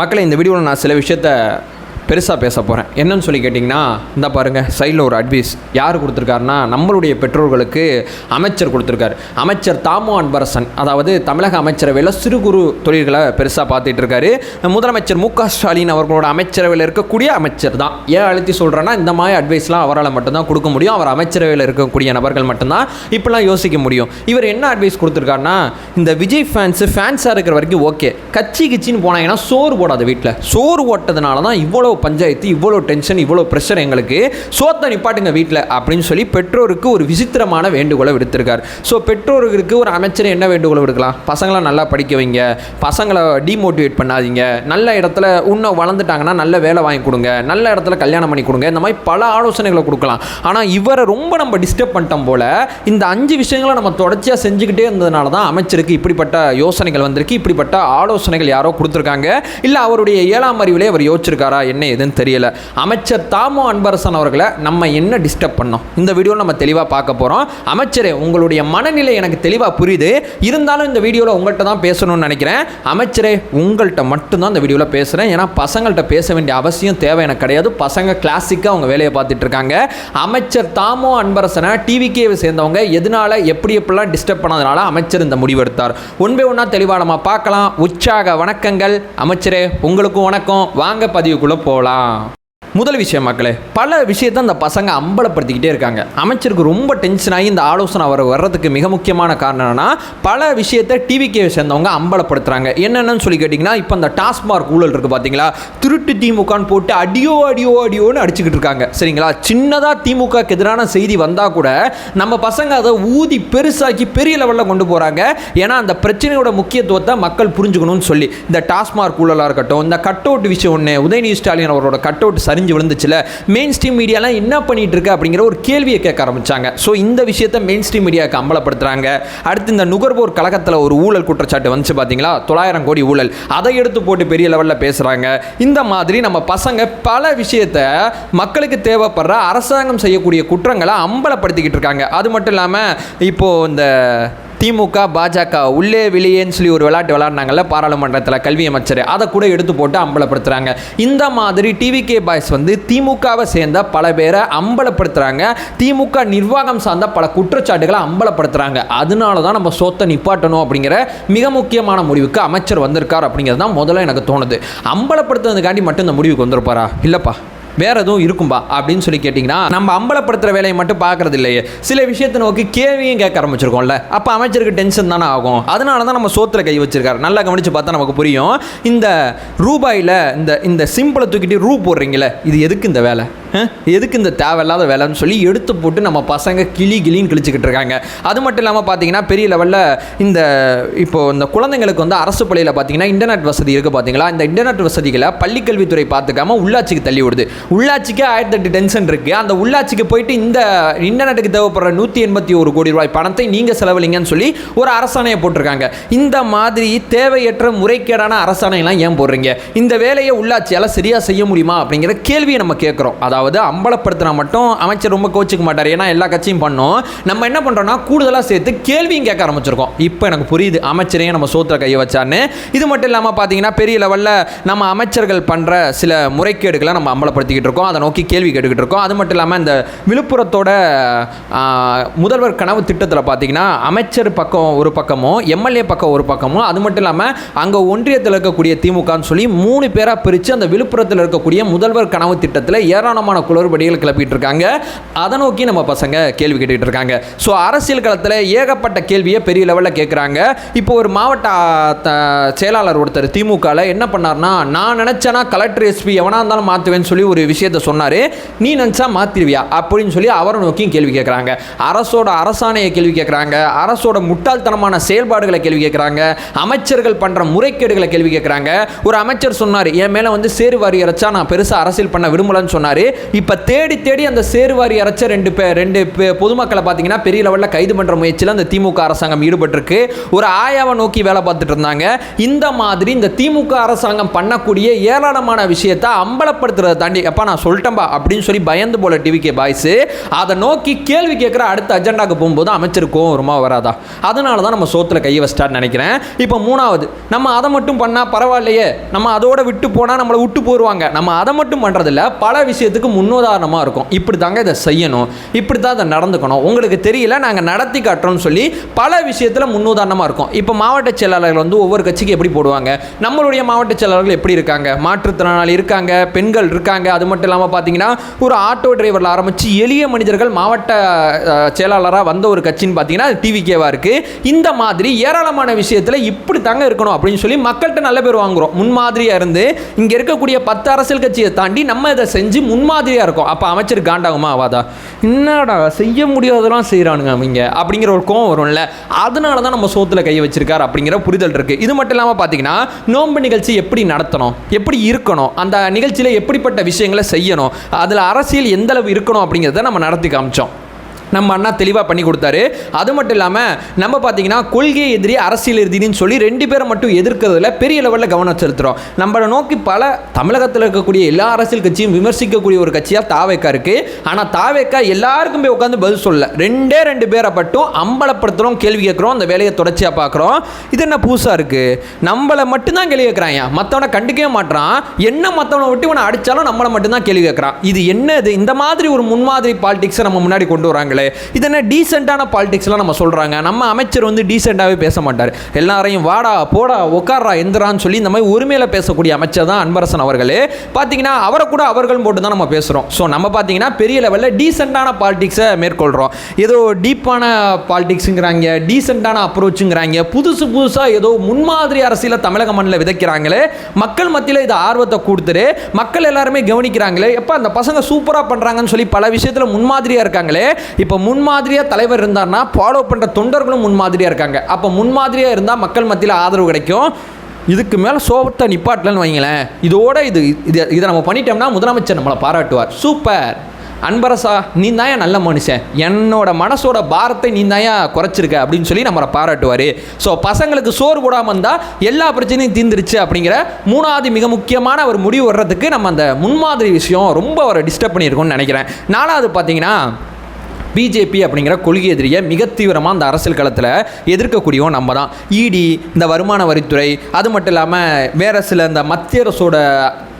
மக்களை இந்த வீடியோவில் நான் சில விஷயத்த பெருசாக பேச போகிறேன் என்னன்னு சொல்லி கேட்டிங்கன்னா இந்த பாருங்கள் சைடில் ஒரு அட்வைஸ் யார் கொடுத்துருக்காருன்னா நம்மளுடைய பெற்றோர்களுக்கு அமைச்சர் கொடுத்துருக்காரு. அமைச்சர் தாமோ அன்பரசன் அதாவது தமிழக அமைச்சரவையில் சிறு குறு தொழில்களை பெருசாக பார்த்துட்டு இருக்காரு முதலமைச்சர் மு க ஸ்டாலின் அவர்களோட அமைச்சரவையில் இருக்கக்கூடிய அமைச்சர் தான். ஏன் அழுத்தி சொல்கிறேன்னா இந்த மாதிரி அட்வைஸ்லாம் அவரால் மட்டும்தான் கொடுக்க முடியும். அவர் அமைச்சரவையில் இருக்கக்கூடிய நபர்கள் மட்டும்தான் இப்படிலாம் யோசிக்க முடியும். இவர் என்ன அட்வைஸ் கொடுத்துருக்காருன்னா இந்த விஜய் ஃபேன்ஸு ஃபேன்ஸாக இருக்கிற வரைக்கும் ஓகே கச்சி கிச்சின்னு போனாங்கன்னா சோறு போடாது வீட்டில் சோறு ஓட்டதுனால தான் இவ்வளோ பஞ்சாயத்து இவ்வளோ டென்ஷன் இவ்வளோ ப்ரெஷர் எங்களுக்கு. சோத்தை நிப்பாட்டுங்க வீட்டில் அப்படின்னு சொல்லி பெற்றோருக்கு ஒரு விசித்திரமான வேண்டுகோளை விடுத்திருக்கார். ஸோ பெற்றோர்களுக்கு ஒரு அமைச்சர் என்ன வேண்டுகோளை விடுக்கலாம்? பசங்களை நல்லா படிக்க வைங்க. பசங்களை டிமோட்டிவேட் பண்ணாதீங்க. நல்ல இடத்துல உன்னை வளர்ந்துட்டாங்கன்னா நல்ல வேலை வாங்கி கொடுங்க. நல்ல இடத்துல கல்யாணம் பண்ணி கொடுங்க. இந்த மாதிரி பல ஆலோசனைகளை கொடுக்கலாம். ஆனால் இவரை ரொம்ப நம்ம டிஸ்டர்ப் பண்ணிட்டோம் போல இந்த அஞ்சு விஷயங்களை நம்ம தொடர்ச்சியாக செஞ்சுக்கிட்டே இருந்ததுனால தான் அமைச்சருக்கு இப்படிப்பட்ட யோசனைகள் வந்திருக்கு. இப்படிப்பட்ட ஆலோசனைகள் யாரோ கொடுத்துருக்காங்க. இல்லை அவருடைய ஏழாம் அறிவிலே அவர் யோசிச்சிருக்காரா? என்ன எதுன்னு தெரியல. அமைச்சர் தாமோ அன்பரசன் அவர்களை நம்ம என்ன டிஸ்டர்ப் பண்ணோம்? இந்த வீடியோவில் நம்ம தெளிவாக பார்க்க போகிறோம் அமைச்சரே உங்களுடைய மனநிலை எனக்கு தெளிவாக புரியுது. இருந்தாலும் இந்த வீடியோவில் உங்கள்கிட்ட தான் பேசணும்னு நினைக்கிறேன். அமைச்சரே உங்கள்கிட்ட மட்டும்தான் இந்த வீடியோவில் பேசுகிறேன் ஏன்னா பசங்கள்கிட்ட பேச வேண்டிய அவசியம் தேவை எனக்கு கிடையாது. பசங்க கிளாசிக்காக அவங்க வேலையை பார்த்துட்டு இருக்காங்க. அமைச்சர் தாமோ அன்பரசனை டிவிக்கேவை சேர்ந்தவங்க எதனால எப்படி எப்படிலாம் டிஸ்டர்ப் பண்ணதுனால அமைச்சர் இந்த முடிவெடுத்தார் ஒன்பே ஒன்றா தெளிவாக நம்ம பார்க்கலாம். உற்சாக வணக்கங்கள். அமைச்சரே உங்களுக்கும் வணக்கம். வாங்க பதிவுக்குள்ளே போகலாம் முதல் விஷயம் மக்களே பல விஷயத்தை அந்த பசங்க அம்பலப்படுத்திக்கிட்டே இருக்காங்க. அமைச்சருக்கு ரொம்ப டென்ஷன் ஆகி இந்த ஆலோசனை அவர் வர்றதுக்கு மிக முக்கியமான காரணம் என்னன்னா பல விஷயத்தை டிவிக்கே சேர்ந்தவங்க அம்பலப்படுத்துகிறாங்க என்னென்னு சொல்லி கேட்டிங்கன்னா இப்போ அந்த டாஸ்மார்க் ஊழல் இருக்குது பார்த்தீங்களா திருட்டு திமுகன்னு போட்டு அடியோ அடியோ அடியோன்னு அடிச்சுக்கிட்டு இருக்காங்க. சரிங்களா? சின்னதாக திமுகக்கு எதிரான செய்தி வந்தால் கூட நம்ம பசங்க அதை ஊதி பெருசாக்கி பெரிய லெவலில் கொண்டு போகிறாங்க ஏன்னா அந்த பிரச்சனையோட முக்கியத்துவத்தை மக்கள் புரிஞ்சுக்கணும்னு சொல்லி. இந்த டாஸ்மார்க் ஊழலாக இருக்கட்டும் இந்த கட் அவுட் விஷயம் ஒன்று உதயநிதி ஸ்டாலின் அவரோட கட் அவுட் சரி சரிஞ்சு விழுந்துச்சுல. மெயின் ஸ்ட்ரீம் மீடியாலாம் என்ன பண்ணிட்டு இருக்கு அப்படிங்கிற ஒரு கேள்வியை கேட்க ஆரம்பிச்சாங்க. ஸோ இந்த விஷயத்தை மெயின் ஸ்ட்ரீம் மீடியாவுக்கு அம்பலப்படுத்துறாங்க. அடுத்து இந்த நுகர்வோர் கழகத்தில் ஒரு ஊழல் குற்றச்சாட்டு வந்துச்சு பார்த்தீங்களா தொள்ளாயிரம் கோடி ஊழல். அதை எடுத்து போட்டு பெரிய லெவலில் பேசுகிறாங்க இந்த மாதிரி நம்ம பசங்க பல விஷயத்த மக்களுக்கு தேவைப்படுற அரசாங்கம் செய்யக்கூடிய குற்றங்களை அம்பலப்படுத்திக்கிட்டு இருக்காங்க. அது மட்டும் இல்லாமல் இப்போது இந்த திமுக பாஜக உள்ளே வெளியேன்னு சொல்லி ஒரு விளையாட்டு விளையாடினாங்கல்ல பாராளுமன்றத்தில் கல்வி அமைச்சர். அதை கூட எடுத்து போட்டு அம்பலப்படுத்துகிறாங்க இந்த மாதிரி டிவிகே பாய்ஸ் வந்து திமுகவை சேர்ந்த பல பேரை அம்பலப்படுத்துகிறாங்க திமுக நிர்வாகம் சார்ந்த பல குற்றச்சாட்டுகளை அம்பலப்படுத்துகிறாங்க அதனால தான் நம்ம சொத்தை நிப்பாட்டணும் அப்படிங்கிற மிக முக்கியமான முடிவுக்கு அமைச்சர் வந்திருக்கார் அப்படிங்கிறது தான் முதல்ல எனக்கு தோணுது. அம்பலப்படுத்துறதுக்காண்டி மட்டும் இந்த முடிவுக்கு வந்திருப்பாரா? இல்லைப்பா. வேற எதுவும் இருக்கும்பா அப்படின்னு சொல்லி கேட்டிங்கன்னா நம்ம அம்பலப்படுத்துகிற வேலையை மட்டும் பார்க்கறது இல்லையே சில விஷயத்தை நோக்கி கேள்வியும் கேட்க ஆரம்பிச்சிருக்கோம்ல. அப்போ அமைச்சருக்கு டென்ஷன் தானே ஆகும். அதனால தான் நம்ம சோத்துல கை வச்சிருக்காரு. நல்லா கவனிச்சு பார்த்தா நமக்கு புரியும். இந்த ரூபாயில் இந்த இந்த சிம்பிளை தூக்கிட்டு ரூ போடுறீங்களே இது எதுக்கு இந்த வேலை? எதுக்கு இந்த தேவையில்லாத வேலைன்னு சொல்லி எடுத்து போட்டு நம்ம பசங்க கிளி கிளின்னு கிழிச்சிக்கிட்டு இருக்காங்க. அது மட்டும் இல்லாமல் பார்த்தீங்கன்னா பெரிய லெவலில் இந்த இப்போ இந்த குழந்தைங்களுக்கு வந்து அரசு பள்ளியில் பார்த்தீங்கன்னா இன்டர்நெட் வசதி இருக்குது பார்த்தீங்களா இந்த இன்டர்நெட் வசதிகளை பள்ளிக்கல்வித்துறை பார்த்துக்காம உள்ளாட்சிக்கு தள்ளி விடுது. உள்ளாட்சிக்கே ஆயிரத்தி எட்டு டென்ஷன் இருக்குது அந்த உள்ளாட்சிக்கு போயிட்டு இந்த இன்டர்நெட்டுக்கு தேவைப்படுற நூற்றி எண்பத்தி ஒரு கோடி ரூபாய் பணத்தை நீங்கள் செலவழிங்கன்னு சொல்லி ஒரு அரசாணையை போட்டிருக்காங்க. இந்த மாதிரி தேவையற்ற முறைகேடான அரசாணையெல்லாம் ஏன் போடுறீங்க? இந்த வேலையை உள்ளாட்சியால் சரியாக செய்ய முடியுமா? அப்படிங்கிற கேள்வியை நம்ம கேட்குறோம். அதாவது அதாவது அம்பலப்படுத்தினா மட்டும் அமைச்சர் ரொம்ப கோச்சிக்க மாட்டார். ஏன்னா எல்லா கட்சியும் பண்ணோம். நம்ம என்ன பண்ணுறோம்னா கூடுதலாக சேர்த்து கேள்வியும் கேட்க ஆரம்பிச்சிருக்கோம். இப்போ எனக்கு புரியுது. அமைச்சரையும் நம்ம சோத்திர கையை வச்சான்னு. இது மட்டும் இல்லாமல் பார்த்தீங்கன்னா பெரிய லெவலில் நம்ம அமைச்சர்கள் பண்ணுற சில முறைகேடுகளை நம்ம அம்பலப்படுத்திக்கிட்டு இருக்கோம். அதை நோக்கி கேள்வி கேட்டுக்கிட்டு இருக்கோம். அது மட்டும் இல்லாமல் இந்த விழுப்புரத்தோட முதல்வர் கனவு திட்டத்தில் பார்த்தீங்கன்னா அமைச்சர் பக்கம் ஒரு பக்கமும் எம்எல்ஏ பக்கம் ஒரு பக்கமும் அது மட்டும் இல்லாமல் அங்கே ஒன்றியத்தில் இருக்கக்கூடிய திமுகன்னு சொல்லி மூணு பேராக பிரித்து அந்த விழுப்புரத்தில் இருக்கக்கூடிய முதல்வர் கனவு திட்டத்தில் ஏராளமான குளறுபடிகள் கிளப்பிட்டு இருக்காங்க அதை நோக்கி நம்ம பசங்க கேள்வி கேட்டுக்கிட்டு இருக்காங்க ஸோ அரசியல் களத்தில் ஏகப்பட்ட கேள்வியை பெரிய லெவலில் கேட்குறாங்க இப்போ ஒரு மாவட்ட த- செயலாளர் ஒருத்தர் திமுகவில் என்ன பண்ணார்னா நான் நினச்சேன்னா கலெக்டர் எஸ்பி எவனாக இருந்தாலும் மாற்றுவேன்னு சொல்லி ஒரு விஷயத்த சொன்னார். நீ நினச்சா மாற்றிடுவியா அப்படின்னு சொல்லி அவரை நோக்கியும் கேள்வி கேட்குறாங்க அரசோட அரசாணையை கேள்வி கேட்குறாங்க அரசோட முட்டாள்தனமான செயல்பாடுகளை கேள்வி கேட்குறாங்க அமைச்சர்கள் பண்ணுற முறைகேடுகளை கேள்வி கேட்குறாங்க ஒரு அமைச்சர் சொன்னார் என் மேலே வந்து சேரு வாரி இறைச்சா நான் பெருசாக அரசியல் பண்ண விரும்பலன்னு சொன்னார். இப்போ தேடி தேடி அந்த சேருவாரி அரைச்ச ரெண்டு பே ரெண்டு பொதுமக்களை பார்த்தீங்கன்னா பெரிய லெவலில் கைது பண்ணுற முயற்சியில் அந்த திமுக அரசாங்கம் ஈடுபட்டிருக்கு. ஒரு ஆயாவை நோக்கி வேலை பார்த்துட்டு இருந்தாங்க. இந்த மாதிரி இந்த திமுக அரசாங்கம் பண்ணக்கூடிய ஏராளமான விஷயத்தை அம்பலப்படுத்துறதை தாண்டி அப்பா நான் சொல்லிட்டேன்பா அப்படின்னு சொல்லி பயந்து போல டிவிகே பாய்ஸு அதை நோக்கி கேள்வி கேட்குற அடுத்த அஜெண்டாக்கு போகும்போது அமைச்சிருக்கோம் வருமா வராதா? அதனால தான் நம்ம சோத்தில் கையை வச்சிட்டான்னு நினைக்கிறேன். இப்போ மூணாவது நம்ம அதை மட்டும் பண்ணால் பரவாயில்லையே. நம்ம அதோட விட்டு போனால் நம்மளை விட்டு போயிடுவாங்க நம்ம அதை மட்டும் பண்ணுறதில்ல பல விஷயத்துக்கு முன்னுதாரணமாக இருக்கும். இப்படி தாங்க இதை செய்யணும். இப்படி தான் இதை நடந்துக்கணும். உங்களுக்கு தெரியல நாங்கள் நடத்தி காட்டுறோம்னு சொல்லி பல விஷயத்தில் முன்னுதாரணமாக இருக்கும். இப்போ மாவட்ட செயலாளர்கள் வந்து ஒவ்வொரு கட்சிக்கு எப்படி போடுவாங்க? நம்மளுடைய மாவட்ட செயலாளர்கள் எப்படி இருக்காங்க? மாற்றுத்திறனாளி இருக்காங்க பெண்கள் இருக்காங்க. அது மட்டும் இல்லாமல் பார்த்தீங்கன்னா ஒரு ஆட்டோ டிரைவரில் ஆரம்பித்து எளிய மனிதர்கள் மாவட்ட செயலாளராக வந்த ஒரு கட்சின்னு பார்த்தீங்கன்னா அது டிவிகேவாக இருக்குது இந்த மாதிரி ஏராளமான விஷயத்தில் இப்படி தாங்க இருக்கணும் அப்படின்னு சொல்லி மக்கள்கிட்ட நல்ல பேர் வாங்குறோம். முன்மாதிரியாக இருந்து இங்கே இருக்கக்கூடிய பத்து அரசியல் கட்சியை தாண்டி நம்ம இதை செஞ்சு மாதிரியாக இருக்கும். அப்போ அமைச்சர் காண்டாகுமா? ஆவாதா என்னடா செய்ய முடியாதெல்லாம் செய்கிறானுங்க அவங்க. அப்படிங்கிற ஒரு கோவம் வரும்ல. அதனால தான் நம்ம சோத்தில் கையை வச்சிருக்கார் அப்படிங்கிற புரிதல் இருக்குது இது மட்டும் இல்லாமல் பார்த்தீங்கன்னா நோன்பு நிகழ்ச்சி எப்படி நடத்தணும்? எப்படி இருக்கணும்? அந்த நிகழ்ச்சியில் எப்படிப்பட்ட விஷயங்களை செய்யணும்? அதில் அரசியல் எந்தளவு இருக்கணும் அப்படிங்கிறத நம்ம நடத்தி காமிச்சோம். நம்ம அண்ணா தெளிவாக பண்ணி கொடுத்தாரு. அது மட்டும் இல்லாமல் நம்ம பார்த்தீங்கன்னா கொள்கை எதிரி அரசியல் எதிரின்னு சொல்லி ரெண்டு பேரை மட்டும் எதிர்க்கிறதுல பெரிய லெவலில் கவனம் செலுத்துகிறோம் நம்மளை நோக்கி பல தமிழகத்தில் இருக்கக்கூடிய எல்லா அரசியல் கட்சியும் விமர்சிக்கக்கூடிய ஒரு கட்சியாக தாவேக்கா இருக்குது ஆனால் தாவேக்கா எல்லாருக்கும் போய் உட்காந்து பதில் சொல்ல ரெண்டே ரெண்டு பேரை மட்டும் அம்பலப்படுத்துகிறோம் கேள்வி கேட்குறோம் அந்த வேலையை தொடர்ச்சியாக பார்க்குறோம் இது என்ன புதுசாக இருக்குது நம்மளை மட்டும்தான் கேள்வி கேட்குறாங்க மற்றவனை கண்டுக்கவே மாட்றான். என்ன மற்றவனை விட்டு இவனை அடித்தாலும் நம்மளை மட்டும்தான் கேள்வி கேட்குறான். இது என்ன இது இந்த மாதிரி ஒரு முன்மாதிரி பாலிடிக்ஸை நம்ம முன்னாடி கொண்டு வராங்களே. இது என்ன டீசெண்டான பாலிடிக்ஸ்லாம் நம்ம சொல்கிறாங்க நம்ம அமைச்சர் வந்து டீசெண்டாகவே பேச மாட்டார். எல்லாரையும் வாடா போடா உட்காரா எந்திரான்னு சொல்லி இந்த மாதிரி உரிமையில் பேசக்கூடிய அமைச்சர் தான் அன்பரசன் அவர்களே. பார்த்தீங்கன்னா அவரை கூட அவர்கள் போட்டு தான் நம்ம பேசுகிறோம் ஸோ நம்ம பார்த்தீங்கன்னா பெரிய லெவலில் டீசெண்டான பாலிடிக்ஸை மேற்கொள்கிறோம் ஏதோ டீப்பான பாலிடிக்ஸுங்கிறாங்க டீசெண்டான அப்ரோச்சுங்கிறாங்க புதுசு புதுசாக ஏதோ முன்மாதிரி அரசியலை தமிழக மண்ணில் விதைக்கிறாங்களே. மக்கள் மத்தியில் இது ஆர்வத்தை கொடுத்துரு மக்கள் எல்லாருமே கவனிக்கிறாங்களே எப்போ அந்த பசங்க சூப்பராக பண்ணுறாங்கன்னு சொல்லி பல விஷயத்தில் முன்மாதிரியாக இருக்காங்களே. இப்போ இப்போ முன்மாதிரியாக தலைவர் இருந்தார்னா ஃபாலோ பண்ணுற தொண்டர்களும் முன்மாதிரியாக இருக்காங்க. அப்போ முன்மாதிரியாக இருந்தால் மக்கள் மத்தியில் ஆதரவு கிடைக்கும். இதுக்கு மேலே சோபத்தை நிப்பாட்டலன்னு வைங்களேன். இதோட இது இது இதை நம்ம பண்ணிட்டோம்னா முதலமைச்சர் நம்மளை பாராட்டுவார். சூப்பர். அன்பரசா நீ தான் நல்ல மனுஷன். என்னோட மனசோட பாரத்தை நீ தான் குறைச்சிருக்க அப்படின்னு சொல்லி நம்மளை பாராட்டுவார். ஸோ பசங்களுக்கு சோறு போடாமல் இருந்தால் எல்லா பிரச்சனையும் தீந்துருச்சு அப்படிங்கிற மூணாவது மிக முக்கியமான ஒரு முடிவு வர்றதுக்கு நம்ம அந்த முன்மாதிரி விஷயம் ரொம்ப ஒரு டிஸ்டர்ப் பண்ணியிருக்கோம்னு நினைக்கிறேன். நாலாவது பார்த்தீங்கன்னா பிஜேபி அப்படிங்கிற கொள்கை எதிரியை மிக தீவிரமாக அந்த அரசியல் களத்தில் எதிர்க்கக்கூடியவன் நம்ம தான் இடி இந்த வருமான வரித்துறை அது மட்டும் இல்லாமல் வேறு சில இந்த மத்திய அரசோட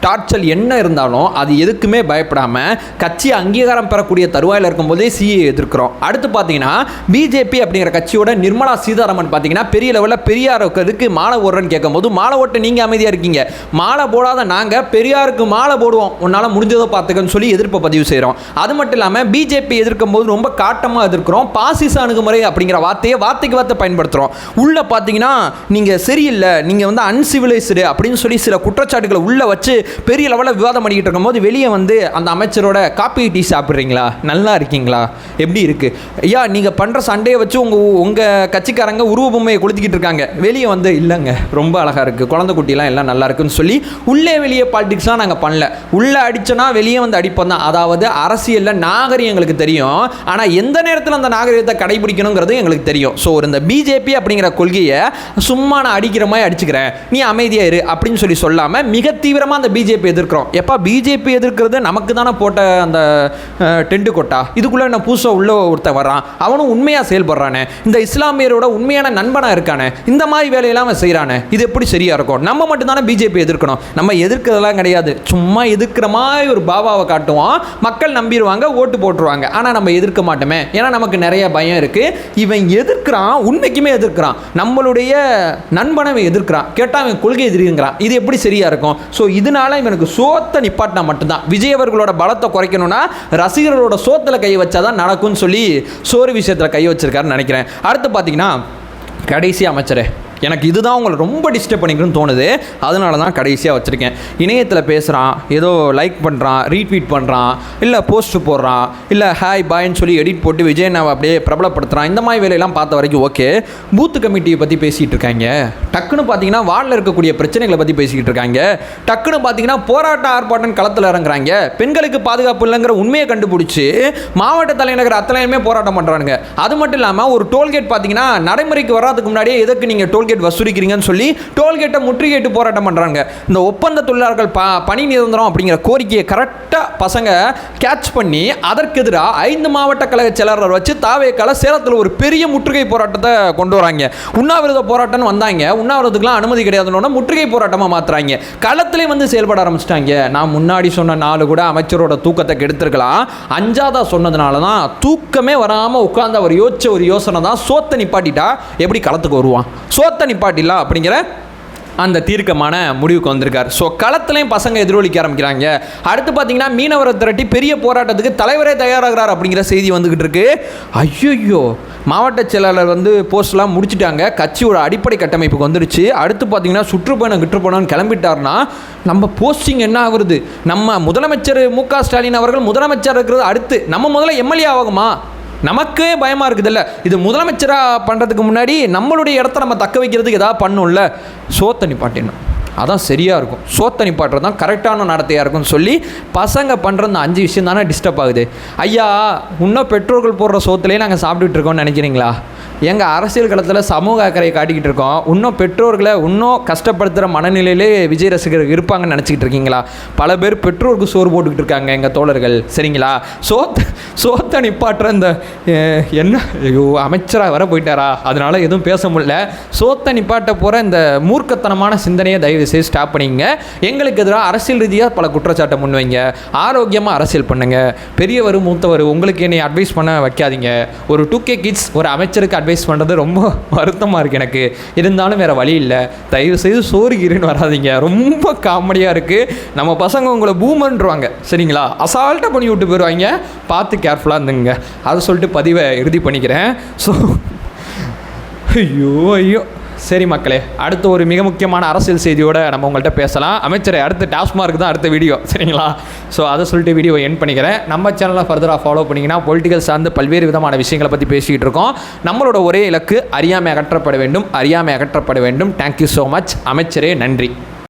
டார்ச்சல் என்ன இருந்தாலும் அது எதுக்குமே பயப்படாமல் கட்சி அங்கீகாரம் பெறக்கூடிய தருவாயில் இருக்கும்போதே சிஏ எதிர்க்கிறோம். அடுத்து பார்த்தீங்கன்னா பிஜேபி அப்படிங்கிற கட்சியோட நிர்மலா சீதாராமன் பார்த்தீங்கன்னா பெரிய லெவலில் பெரியார் இருக்கிறதுக்கு மாலை ஓடுறன்னு கேட்கும்போது மாலை ஓட்ட நீங்கள் அமைதியாக இருக்கீங்க. மாலை போடாத நாங்கள் பெரியாருக்கு மாலை போடுவோம். உன்னால் முடிஞ்சதோ பார்த்துக்கன்னு சொல்லி எதிர்ப்பை பதிவு செய்கிறோம் அது மட்டும் இல்லாமல் பிஜேபி எதிர்க்கும் போது ரொம்ப காட்டமாக எதிர்க்கிறோம். பாசிச அணுகுமுறை அப்படிங்கிற வார்த்தையை வார்த்தைக்கு வார்த்தை பயன்படுத்துகிறோம் உள்ளே பார்த்தீங்கன்னா நீங்கள் சரியில்லை நீங்கள் வந்து அன்சிவிலைஸ்டு அப்படின்னு சொல்லி சில குற்றச்சாட்டுகளை உள்ளே வச்சு பெரிய லெவலில் விவாதம் பண்ணிக்கிட்டு இருக்கும்போது வெளியே வந்து அந்த அமைச்சரோட காப்பி டீ சாப்பிட்றீங்களா? நல்லா இருக்கீங்களா? எப்படி இருக்குது ஐயா நீங்கள் பண்ணுற சண்டையை வச்சு உங்கள் உங்கள் கட்சிக்காரங்க உருவ பொம்மையை கொளுத்திக்கிட்டு இருக்காங்க. வெளியே வந்து இல்லைங்க. ரொம்ப அழகாக இருக்குது குழந்தை குட்டிலாம் எல்லாம் நல்லா இருக்குன்னு சொல்லி உள்ளே வெளியே பாலிடிக்ஸ்லாம் நாங்கள் பண்ணல. உள்ளே அடிச்சோன்னா வெளியே வந்து அடிப்போம் தான். அதாவது அரசியலில் நாகரிகம் எங்களுக்கு தெரியும். ஆனால் எந்த நேரத்தில் அந்த நாகரிகத்தை கடைபிடிக்கணுங்கிறது எங்களுக்கு தெரியும். ஸோ ஒரு இந்த பிஜேபி அப்படிங்கிற கொள்கையை சும்மா நான் அடிக்கிற மாதிரி அடிச்சுக்கிறேன். நீ அமைதியாக இரு அப்படின்னு சொல்லி சொல்லாமல் மிக தீவிரமாக அந்த பிஜேபி எதிர்க்கிறோம். எப்பா பிஜேபி எதிர்க்கிறது நமக்கு தானே போட்ட அந்த டெண்டு கொட்டா? இதுக்குள்ளே என்ன புதுசாக உள்ள ஒருத்தன் வர்றான். அவனும் உண்மையாக செயல்படுறானே. இந்த இஸ்லாமியரோட உண்மையான நண்பனாக இருக்கானே. இந்த மாதிரி வேலையெல்லாம் அவன் செய்கிறானே இது எப்படி சரியாக இருக்கும்? நம்ம மட்டும் தானே பிஜேபி எதிர்க்கணும். நம்ம எதிர்க்கிறதெல்லாம் கிடையாது. சும்மா எதிர்க்கிற மாதிரி ஒரு பாபாவை காட்டுவோம் மக்கள் நம்பிடுவாங்க ஓட்டு போட்டுருவாங்க. ஆனால் நம்ம எதிர்க்க மாட்டோமே. ஏன்னா நமக்கு நிறைய பயம் இருக்குது இவன் எதிர்க்கிறான் உண்மைக்குமே எதிர்க்கிறான். நம்மளுடைய நண்பனை எதிர்க்கிறான். கேட்டால் அவன் கொள்கை எதிர்க்கிறான் இது எப்படி சரியாக இருக்கும்? ஸோ இதனால இவனுக்கு சோத்தை நிப்பாட்டினா மட்டும்தான். விஜய் அவர்களோட பலத்தை குறைக்கணும்னா ரசிகர்களோட சோத்தில் கை வச்சாதான் நடக்கும்னு சொல்லி சோறு விஷயத்தில் கை வச்சிருக்காருன்னு நினைக்கிறேன். அடுத்து பார்த்தீங்கன்னா கடைசி அமைச்சரே. எனக்கு இதுதான் உங்களை ரொம்ப டிஸ்டர்ப் பண்ணிக்கணும்னு தோணுது. அதனால தான் கடைசியாக வச்சுருக்கேன். இணையத்தில் பேசுகிறான் ஏதோ லைக் பண்ணுறான் ரீட்வீட் பண்ணுறான் இல்லை போஸ்ட் போடுறான் இல்லை ஹாய் பாய்ன்னு சொல்லி எடிட் போட்டு விஜயனாவை அப்படியே பிரபலப்படுத்துகிறான் இந்த மாதிரி வேலையெல்லாம் பார்த்த வரைக்கும் ஓகே பூத்து கமிட்டியை பற்றி பேசிகிட்டு இருக்காங்க. டக்குன்னு பார்த்தீங்கன்னா வார்டில் இருக்கக்கூடிய பிரச்சனைகளை பற்றி பேசிக்கிட்டு இருக்காங்க. டக்குன்னு பார்த்தீங்கன்னா போராட்ட ஆர்ப்பாட்டம் களத்தில் இறங்குறாங்க. பெண்களுக்கு பாதுகாப்பு இல்லைங்கிற உண்மையை கண்டுபிடிச்சி மாவட்ட தலைநகர் அத்தனையுமே போராட்டம் பண்ணுறாங்க அது மட்டும் இல்லாமல் ஒரு டோல்கேட் பார்த்தீங்கன்னா நடைமுறைக்கு வராதுக்கு முன்னாடியே எதுக்கு நீங்கள் டோல்கேட் வசூலிக்கிறீங்கன்னு சொல்லி டோல்கேட்டை முற்றுகையிட்டு போராட்டம் பண்ணுறாங்க இந்த ஒப்பந்த தொழிலாளர்கள் ப பணி நிரந்தரம் அப்படிங்கிற கோரிக்கையை கரெக்டாக பசங்க கேட்ச் பண்ணி அதற்கு எதிராக ஐந்து மாவட்ட கழக செயலாளர் வச்சு தாவேக்கால சேலத்தில் ஒரு பெரிய முற்றுகை போராட்டத்தை கொண்டு வராங்க. உண்ணாவிரத போராட்டம்னு வந்தாங்க. உண்ணாவிரதத்துக்குலாம் அனுமதி கிடையாதுன்னு முற்றுகை போராட்டமாக மாற்றுறாங்க களத்திலே வந்து செயல்பட ஆரம்பிச்சிட்டாங்க. நான் முன்னாடி சொன்ன நாலு கூட அமைச்சரோட தூக்கத்தை கெடுத்துருக்கலாம். அஞ்சாவதா சொன்னதுனால தான் தூக்கமே வராமல் உட்கார்ந்து அவர் யோசிச்ச ஒரு யோசனை தான் சோத்தை நிப்பாட்டிட்டா எப்படி களத்துக்கு வருவான்? சோத்தை நிப்பாட்டிலாம் அப்படிங்கிற அந்த தீர்க்கமான முடிவுக்கு வந்திருக்கார். ஸோ களத்துலையும் பசங்க எதிரொலிக்க ஆரம்பிக்கிறாங்க. அடுத்து பார்த்தீங்கன்னா மீனவரை திரட்டி பெரிய போராட்டத்துக்கு தலைவரே தயாராகிறார் அப்படிங்கிற செய்தி வந்துக்கிட்டு இருக்கு. ஐயோ மாவட்ட செயலாளர் வந்து போஸ்ட்லாம் முடிச்சுட்டாங்க. கட்சியோட அடிப்படை கட்டமைப்புக்கு வந்துருச்சு. அடுத்து பார்த்தீங்கன்னா சுற்றுப்பயணம் கிற்றுப்பயணம் கிளம்பிட்டாருன்னா நம்ம போஸ்டிங் என்ன ஆகுறது? நம்ம முதலமைச்சர் மு க ஸ்டாலின் அவர்கள் முதலமைச்சர் இருக்கிறது அடுத்து நம்ம முதல்ல எம்எல்ஏ ஆகுமா நமக்கே பயமாக இருக்குதுல்ல. இது முதலமைச்சராக பண்ணுறதுக்கு முன்னாடி நம்மளுடைய இடத்த நம்ம தக்க வைக்கிறதுக்கு ஏதாவது பண்ணும்ல. சோத்த நிப்பாட்டிடணும். அதான் சரியாக இருக்கும். சோத்த நிப்பாட்டுறது தான் கரெக்டான நடத்தையாக இருக்கும்னு சொல்லி பசங்க பண்ணுற அந்த அஞ்சு விஷயம் தானே டிஸ்டர்ப் ஆகுது. ஐயா இன்னும் பெற்றோர்கள் போடுற சோத்துலேயே நாங்கள் சாப்பிட்டுட்டு இருக்கோம்னு நினைக்கிறீங்களா? எங்கள் அரசியல் களத்தில் சமூக அக்கறையை காட்டிக்கிட்டு இருக்கோம். இன்னும் பெற்றோர்களை இன்னும் கஷ்டப்படுத்துகிற மனநிலையிலே விஜய் ரசிகர்கள் இருப்பாங்கன்னு நினச்சிக்கிட்டு இருக்கீங்களா? பல பேர் பெற்றோருக்கு சோறு போட்டுக்கிட்டு இருக்காங்க எங்கள் தோழர்கள். சரிங்களா? சோத்த சோத்த நிப்பாட்டுற இந்த என்ன? ஐயோ அமைச்சராக வர போயிட்டாரா? அதனால் எதுவும் பேச முடியல. சோத்த நிப்பாட்ட போகிற இந்த மூர்க்கத்தனமான சிந்தனையை தயவு செய்து ஸ்டாப் பண்ணிங்க எங்களுக்கு எதிராக அரசியல் ரீதியாக பல குற்றச்சாட்டை முன்வைங்க ஆரோக்கியமாக அரசியல் பண்ணுங்கள் பெரியவர் மூத்தவர் உங்களுக்கு என்னை அட்வைஸ் பண்ண வைக்காதீங்க. ஒரு டூ கே கிட்ஸ் ஒரு அமைச்சருக்கு அட்வைஸ் பண்ணுறது ரொம்ப வருத்தமாக இருக்குது எனக்கு. இருந்தாலும் வேறு வழி இல்லை. தயவு செய்து சோறுகிறேன்னு வராதீங்க. ரொம்ப காமெடியாக இருக்குது நம்ம பசங்க உங்களை பூமன்றுவாங்க சரிங்களா? அசால்ட்டாக பண்ணி விட்டு போயிடுவாங்க பார்த்து கேர்ஃபுல்லாக இருந்துங்க. அதை சொல்லிட்டு பதிவை இறுதி பண்ணிக்கிறேன். ஸோ ஐயோ ஐயோ. சரி மக்களே அடுத்து ஒரு மிக முக்கியமான அரசியல் செய்தியோட நம்ம உங்கள்கிட்ட பேசலாம். அமைச்சரை அடுத்து டாஸ்மார்க் தான் அடுத்த வீடியோ சரிங்களா? ஸோ அதை சொல்லிட்டு வீடியோ என் பண்ணிக்கிறேன். நம்ம சேனலை ஃபர்தராக ஃபாலோ பண்ணிங்கன்னா பொலிட்டிக்கல் சார்ந்து பல்வேறு விதமான விஷயங்களை பற்றி பேசிகிட்டு இருக்கோம். நம்மளோட ஒரே இலக்கு அறியாமை அகற்றப்பட வேண்டும் அறியாமை அகற்றப்பட வேண்டும். தேங்க்யூ ஸோ மச் அமைச்சரே நன்றி.